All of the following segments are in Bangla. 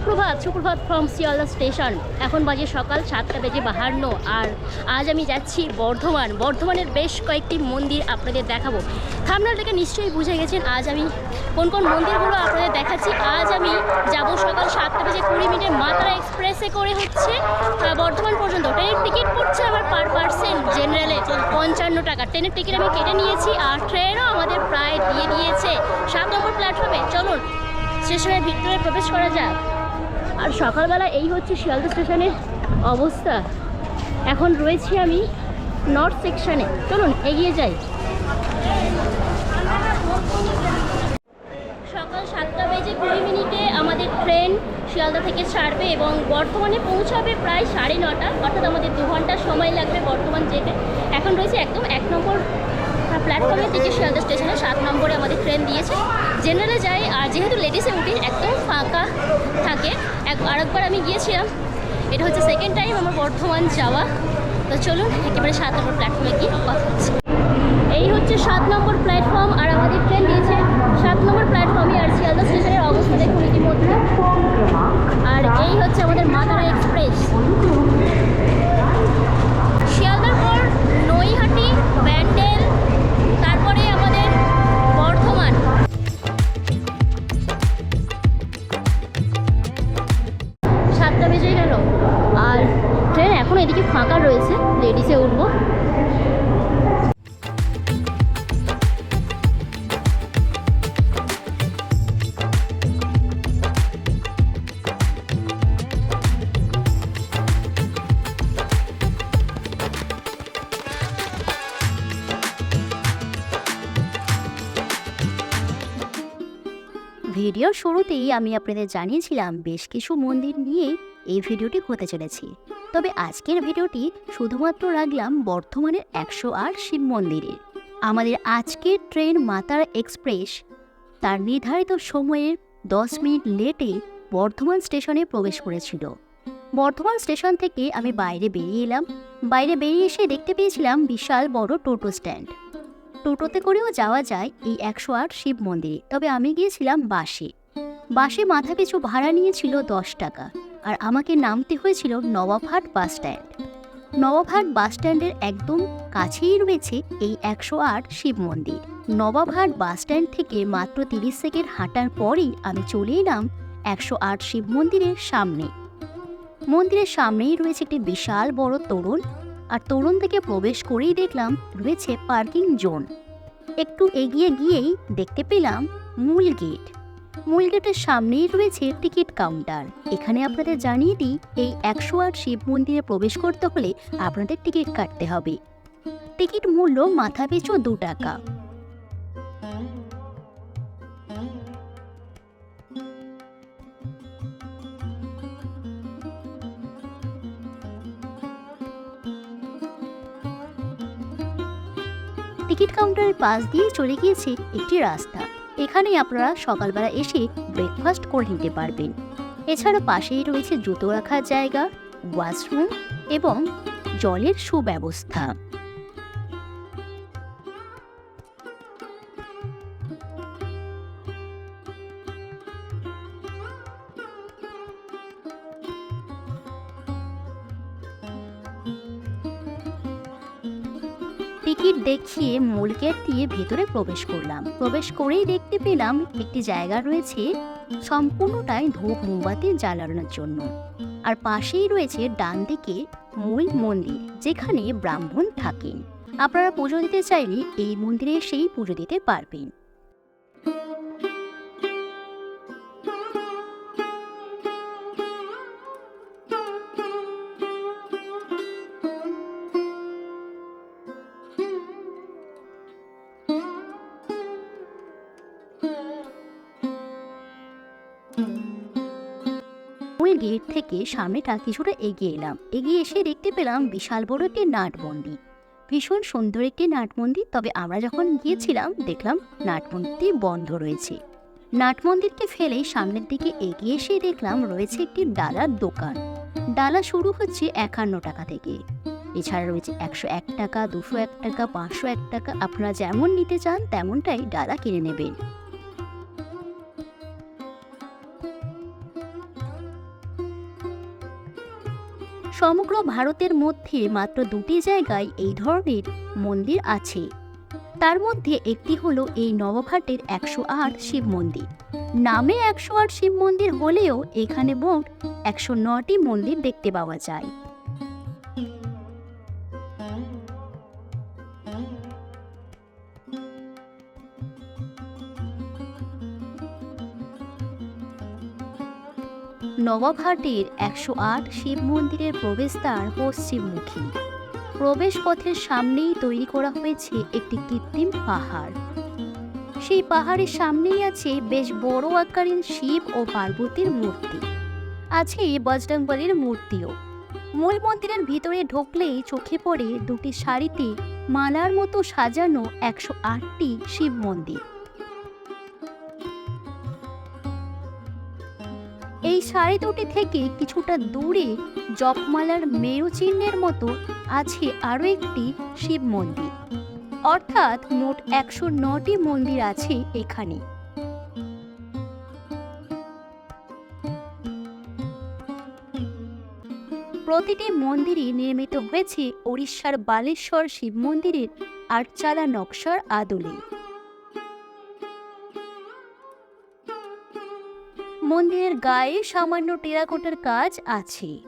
সুপ্রভাত সুপ্রভাত ফ্রম শিয়ালদা স্টেশন এখন বাজে সকাল সাতটা বেজে বাহান্ন, আর আজ আমি যাচ্ছি বর্ধমান। বর্ধমানের বেশ কয়েকটি মন্দির আপনাদের দেখাবো। থামনাল থেকে নিশ্চয়ই বুঝে গেছেন, আজ আমি কোন কোন মন্দিরগুলো আপনাদের দেখাচ্ছি। আজ আমি যাব সকাল সাতটা বেজে কুড়ি মিনিটে মাতারা এক্সপ্রেসে করে হচ্ছে বর্ধমান পর্যন্ত। ট্রেনের টিকিট পড়ছে আমার পার পার্সেন জেনারেলে পঞ্চান্ন টাকা। ট্রেনের টিকিট আমি কেটে নিয়েছি, আর ট্রেনও আমাদের প্রায় দিয়ে দিয়েছে। সাত নম্বর প্ল্যাটফর্মে চলুন, স্টেশনের ভিতরে প্রবেশ করা যাক। আর সকালবেলা এই হচ্ছে শিয়ালদা স্টেশনের অবস্থা। এখন রয়েছি আমি নর্থ সেকশনে চলুন, এগিয়ে যাই। সকাল সাতটা বেজে কুড়ি মিনিটে আমাদের ট্রেন শিয়ালদা থেকে ছাড়বে এবং বর্ধমানে পৌঁছাবে প্রায় সাড়ে নটা। অর্থাৎ আমাদের দু ঘণ্টা সময় লাগবে বর্ধমান যেতে। এখন রয়েছে একদম এক নম্বর প্ল্যাটফর্মের দিকে শিয়ালদা স্টেশনে সাত নম্বরে আমাদের ট্রেন দিয়েছে। জেনারেলে যাই, আর যেহেতু লেডিসে উঠি একদম ফাঁকা থাকে। এক, আরেকবার আমি গিয়েছিলাম। এটা হচ্ছে সেকেন্ড টাইম আমার বর্ধমান যাওয়া। তো চলুন, একেবারে সাত নম্বর প্ল্যাটফর্মে গিয়ে কথা হচ্ছে এই হচ্ছে সাত নম্বর প্ল্যাটফর্ম, আর আমাদের ট্রেন দিয়েছে সাত নম্বর প্ল্যাটফর্মে, আর শিয়ালদা স্টেশনের অবস্থা দেখুন ইতিমধ্যে। আর এই হচ্ছে আমাদের মাদারা এক্সপ্রেস। ভিডিওর শুরুতেই আমি আপনাদের জানিয়েছিলাম বেশ কিছু মন্দির নিয়ে এই ভিডিওটি হতে চলেছি। তবে আজকের ভিডিওটি শুধুমাত্র রাখলাম বর্ধমানের একশো আট শিব মন্দিরে। আমাদের আজকের ট্রেন মাতার এক্সপ্রেস তার নির্ধারিত সময়ের দশ মিনিট লেটে বর্ধমান স্টেশনে প্রবেশ করেছিল। বর্ধমান স্টেশন থেকে আমি বাইরে বেরিয়ে এলাম। বাইরে বেরিয়ে এসে দেখতে পেয়েছিলাম বিশাল বড় টোটো স্ট্যান্ড। টোটোতে করেও যাওয়া যায় এই একশো আট শিব মন্দিরে। তবে আমি গিয়েছিলাম বাসে। বাসে মাথা পিছু ভাড়া নিয়েছিল দশ টাকা আর আমাকে নামতে হয়েছিল Nawabhat bus stand. Nawabhat bus স্ট্যান্ডের একদম কাছেই রয়েছে এই একশো আট শিব মন্দির। নবাবহাট বাস স্ট্যান্ড থেকে মাত্র তিরিশ সেকেন্ড হাঁটার পরেই আমি চলে এলাম একশো আট শিব মন্দিরের সামনে। মন্দিরের সামনেই রয়েছে একটি বিশাল বড় তোরণ আর তরুণ থেকে প্রবেশ করেই দেখলাম রয়েছে পার্কিং জোন। একটু এগিয়ে গিয়েই দেখতে পেলাম মূল গেট। মূল গেটের সামনেই রয়েছে টিকিট কাউন্টার। এখানে আপনাদের জানিয়ে দিই, এই একশো আট শিব মন্দিরে প্রবেশ করতে হলে আপনাদের টিকিট কাটতে হবে। টিকিট মূল্য মাথা পিছু দু টাকা। টিকিট কাউন্টারের পাশ দিয়ে চলে গিয়েছে একটি রাস্তা। এখানে আপনারা সকালবেলা এসে ব্রেকফাস্ট করে নিতে পারবেন। এছাড়া পাশেই রয়েছে জুতো রাখার জায়গা ওয়াশরুম এবং জলের সুব্যবস্থা। দেখিয়ে মূল গেট দিয়ে ভেতরে প্রবেশ করলাম। প্রবেশ করেই দেখতে পেলাম একটি জায়গা রয়েছে সম্পূর্ণটাই ধূপ মোমবাতি জ্বালানোর জন্য। আর পাশেই রয়েছে ডান দিকে মূল মন্দির, যেখানে ব্রাহ্মণ থাকেন। আপনারা পুজো দিতে চাইলে এই মন্দিরে সেই পুজো দিতে পারবেন। মূল গেট থেকে সামনেটা কিছুটা এগিয়ে এলাম। এগিয়ে এসে দেখতে পেলাম বিশাল বড় একটি নাট মন্দির ভীষণ সুন্দর একটি নাট মন্দির তবে আমরা যখন গিয়েছিলাম, দেখলাম নাট মন্দিরটি বন্ধ রয়েছে। নাট মন্দিরকে ফেলে সামনের দিকে এগিয়ে এসে দেখলাম রয়েছে একটি ডালার দোকান। ডালা শুরু হচ্ছে একান্ন টাকা থেকে। এছাড়া রয়েছে একশো এক টাকা, দুশো এক টাকা, পাঁচশো এক টাকা, আপনারা যেমন নিতে চান তেমনটাই ডালা কিনে নেবেন। সমগ্র ভারতের মধ্যে মাত্র দুটি জায়গায় এই ধরনের মন্দির আছে। তার মধ্যে একটি হল এই নবঘাটের একশো আট শিব মন্দির। নামে একশো আট শিব মন্দির হলেও এখানে মোট একশো নটি মন্দির দেখতে পাওয়া যায়। নবাবহাটের একশো আট শিব মন্দিরের প্রবেশদ্বার পশ্চিমমুখী। প্রবেশ পথের সামনেই তৈরি করা হয়েছে একটি কৃত্রিম পাহাড়। সেই পাহাড়ের সামনেই আছে বেশ বড় আকারের শিব ও পার্বতীর মূর্তি। আছে বজরংবলীর মূর্তিও। মূল মন্দিরের ভিতরে ঢুকলেই চোখে পড়ে দুটি শাড়িতে মালার মতো সাজানো একশো আটটি শিব মন্দির। এই সাড়ে দুটি থেকে কিছুটা দূরে জপমালার মেরু চিহ্নের মতো আছে আরও একটি শিব মন্দির। অর্থাৎ মোট একশো নটি মন্দির আছে এখানে। প্রতিটি মন্দিরই নির্মিত হয়েছে ওড়িশার বালেশ্বর শিব মন্দিরের আটচালা নকশার আদলে। মন্দিরের গায়ে সামান্য টেরাকোটার কাজ আছে।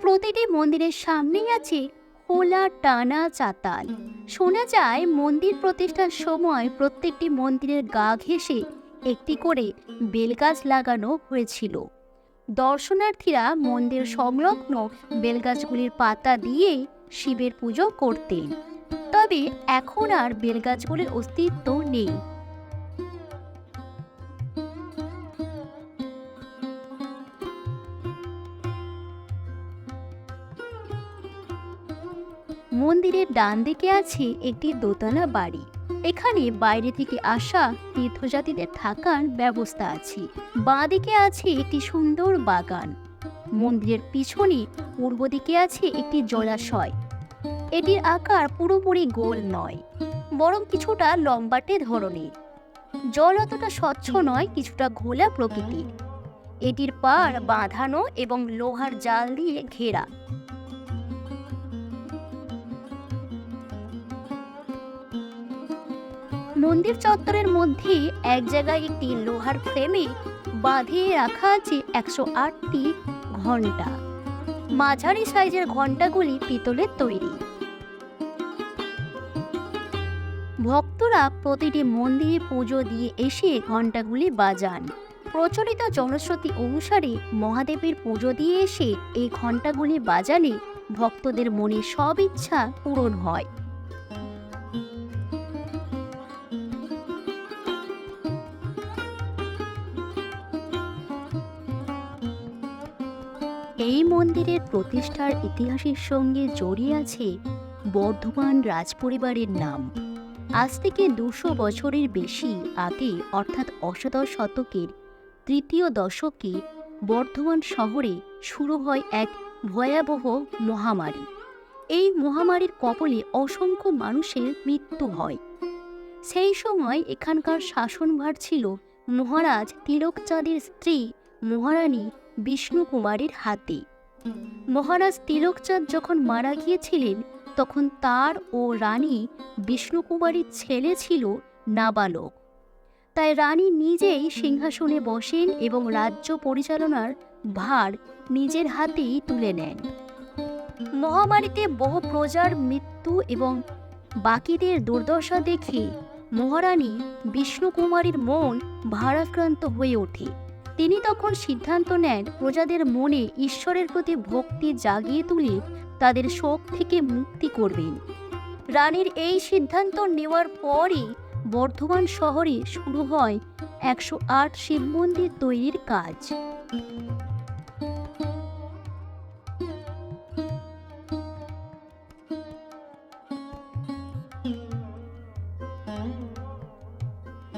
প্রতিটি মন্দিরের সামনেই আছে খোলা টানা চাতাল। শোনা যায়, মন্দির প্রতিষ্ঠার সময় প্রত্যেকটি মন্দিরের গা ঘেঁষে একটি করে বেলগাছ লাগানো হয়েছিল। দর্শনার্থীরা মন্দির সংলগ্ন বেলগাছগুলির পাতা দিয়ে শিবের পুজো করতেন। তবে এখন আর বেলগাছগুলির অস্তিত্ব নেই। মন্দিরের ডান দিকে আছে একটি দোতলা বাড়ি। এখানে বাইরে থেকে আসা তীর্থযাত্রীদের থাকার ব্যবস্থা আছে। বাঁ দিকে আছে একটি সুন্দর বাগান। মন্দিরের পিছনে পূর্ব দিকে আছে একটি জলাশয়। এটির আকার পুরোপুরি গোল নয়, বরং কিছুটা লম্বাটে ধরনের। জল অতটা স্বচ্ছ নয়, কিছুটা ঘোলা প্রকৃতির। এটির পাড় বাঁধানো এবং লোহার জাল দিয়ে ঘেরা। মন্দির চত্বরের মধ্যে এক জায়গায় একটি লোহার ফ্রেমে বাঁধিয়ে রাখা আছে একশো আটটি ঘণ্টা। মাঝারি সাইজের ঘন্টাগুলি পিতলের তৈরি। ভক্তরা প্রতিটি মন্দিরে পুজো দিয়ে এসে ঘন্টাগুলি বাজান। প্রচলিত জনশ্রুতি অনুসারে মহাদেবের পুজো দিয়ে এসে এই ঘন্টাগুলি বাজালে ভক্তদের মনে সব ইচ্ছা পূরণ হয়। মন্দিরের প্রতিষ্ঠার ইতিহাসের সঙ্গে জড়িয়ে আছে বর্ধমান রাজপরিবারের নাম। আজ থেকে দুশো বছরের বেশি আগে, অর্থাৎ অষ্টাদশ শতকের তৃতীয় দশকে, বর্ধমান শহরে শুরু হয় এক ভয়াবহ মহামারী। এই মহামারীর কবলে অসংখ্য মানুষের মৃত্যু হয়। সেই সময় এখানকার শাসনভার ছিল মহারাজ তিলকচাঁদের স্ত্রী মহারানী বিষ্ণু কুমারের হাতে। মহারাজ তিলকচাঁদ যখন মারা গিয়েছিলেন, তখন তার ও রানী বিষ্ণুকুমারীর ছেলে ছিল নাবালক। তাই রানী নিজেই সিংহাসনে বসেন এবং রাজ্য পরিচালনার ভার নিজের হাতেই তুলে নেন। মহামারীতে বহু প্রজার মৃত্যু এবং বাকিদের দুর্দশা দেখে মহারানী বিষ্ণুকুমারীর মন ভারাক্রান্ত হয়ে ওঠে। তিনি তখন সিদ্ধান্ত নেন, প্রজাদের মনে ঈশ্বরের প্রতি ভক্তি জাগিয়ে তুলে তাদের শোক থেকে মুক্তি করবেন। রানীর এই সিদ্ধান্ত নেওয়ার পরই বর্ধমান শহরে শুরু হয় একশো আট শিব মন্দির তৈরির কাজ।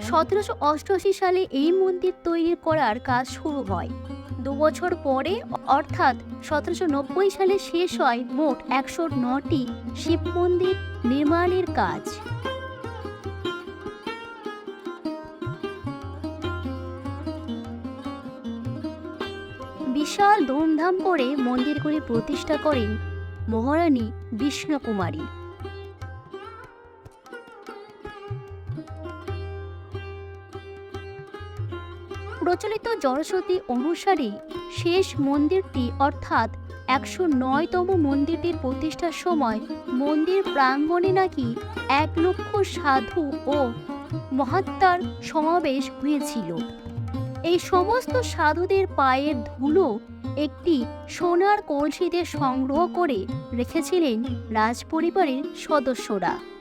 সতেরোশো অষ্টআশি সালে এই মন্দির তৈরি করার কাজ শুরু হয়। দু বছর পরে, অর্থাৎ সতেরোশো নব্বই সালে শেষ হয় মোট একশো নটি শিব মন্দির নির্মাণের কাজ। বিশাল ধুমধাম করে মন্দিরগুলি প্রতিষ্ঠা করেন মহারানী বিষ্ণুকুমারী। প্রচলিত জনশ্রুতি অনুসারে শেষ মন্দিরটি অর্থাৎ একশো নয়তম মন্দিরটির প্রতিষ্ঠার সময় মন্দির প্রাঙ্গণে নাকি এক লক্ষ সাধু ও মহাত্মার সমাবেশ হয়েছিল। এই সমস্ত সাধুদের পায়ের ধুলো একটি সোনার কলসিতে সংগ্রহ করে রেখেছিলেন রাজপরিবারের সদস্যরা।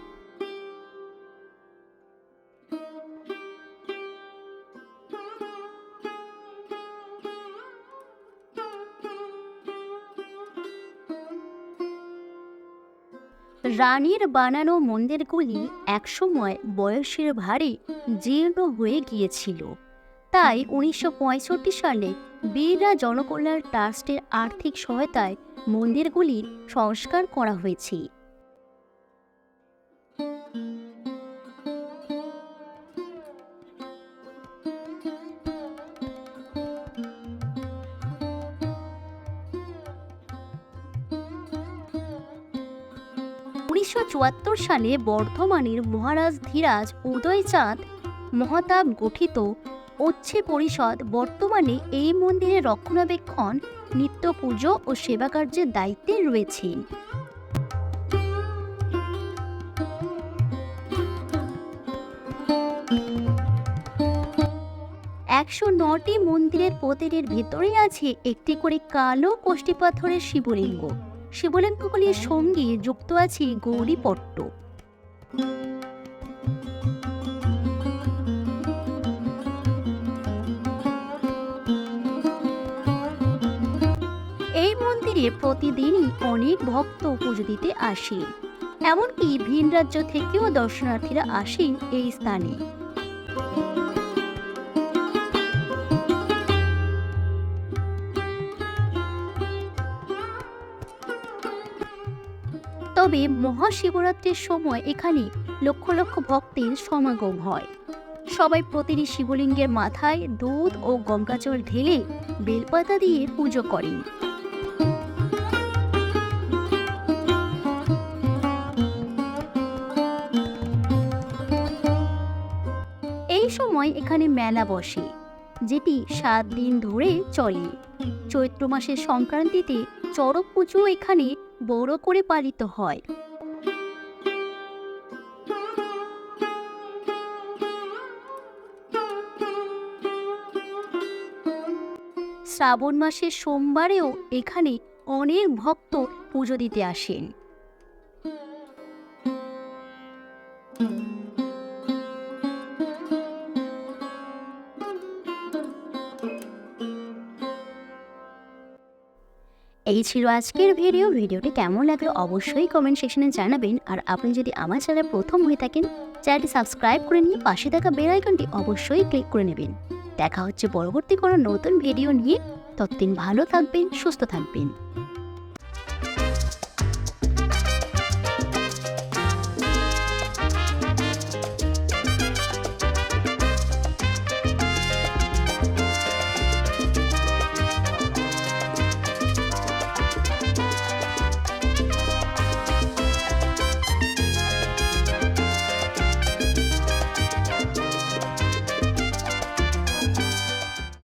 রানীর বানানো মন্দিরগুলি একসময় বয়সের ভারে জীর্ণ হয়ে গিয়েছিল। তাই উনিশশো পঁয়ষট্টি সালে বীররা জনকল্যাণ ট্রাস্টের আর্থিক সহায়তায় মন্দিরগুলির সংস্কার করা হয়েছে। উনিশশো চুয়াত্তর সালে বর্ধমানের মহারাজ ধীরাজ উদয়চাঁদ মহাতাব গঠিত উচ্ছে পরিষদ বর্তমানে এই মন্দিরের রক্ষণাবেক্ষণ নিত্য পুজো ও সেবা কার্যের দায়িত্বে রয়েছে। একশো নটি মন্দিরের প্রতিটির ভেতরে আছে একটি করে কালো কোষ্ঠী পাথরের শিবলিঙ্গ শিবলিঙ্গগুলির সঙ্গে যুক্ত আছে গৌরীপট্ট। এই মন্দিরে প্রতিদিনই অনেক ভক্ত পুজো দিতে আসে। এমনকি ভিন রাজ্য থেকেও দর্শনার্থীরা আসেন এই স্থানে। তবে মহাশিবরাত্রির সময় এখানে লক্ষ লক্ষ ভক্তের সমাগম হয়। সবাই প্রতিটি শিবলিঙ্গের মাথায় দুধ ও গঙ্গাজল ঢেলে বেলপাতা দিয়ে পুজো করেন। এই সময় এখানে মেলা বসে, যেটি সাত দিন ধরে চলে। চৈত্র মাসের সংক্রান্তিতে চড়ক পুজো এখানে বড় করে পালিত হয়। শ্রাবণ মাসের সোমবারেও এখানে অনেক ভক্ত পুজো দিতে আসেন। এই ছিল আজকের ভিডিও ভিডিওটি কেমন লাগল অবশ্যই কমেন্ট সেকশনে জানাবেন। আর আপনি যদি আমার চ্যানেল প্রথম হয়ে থাকেন চ্যানেলটি সাবস্ক্রাইব করে নিয়ে পাশে থাকা বেল আইকনটি অবশ্যই ক্লিক করে নেবেন। দেখা হচ্ছে পরবর্তী কোনো নতুন ভিডিও নিয়ে। ততদিন ভালো থাকবেন সুস্থ থাকবেন।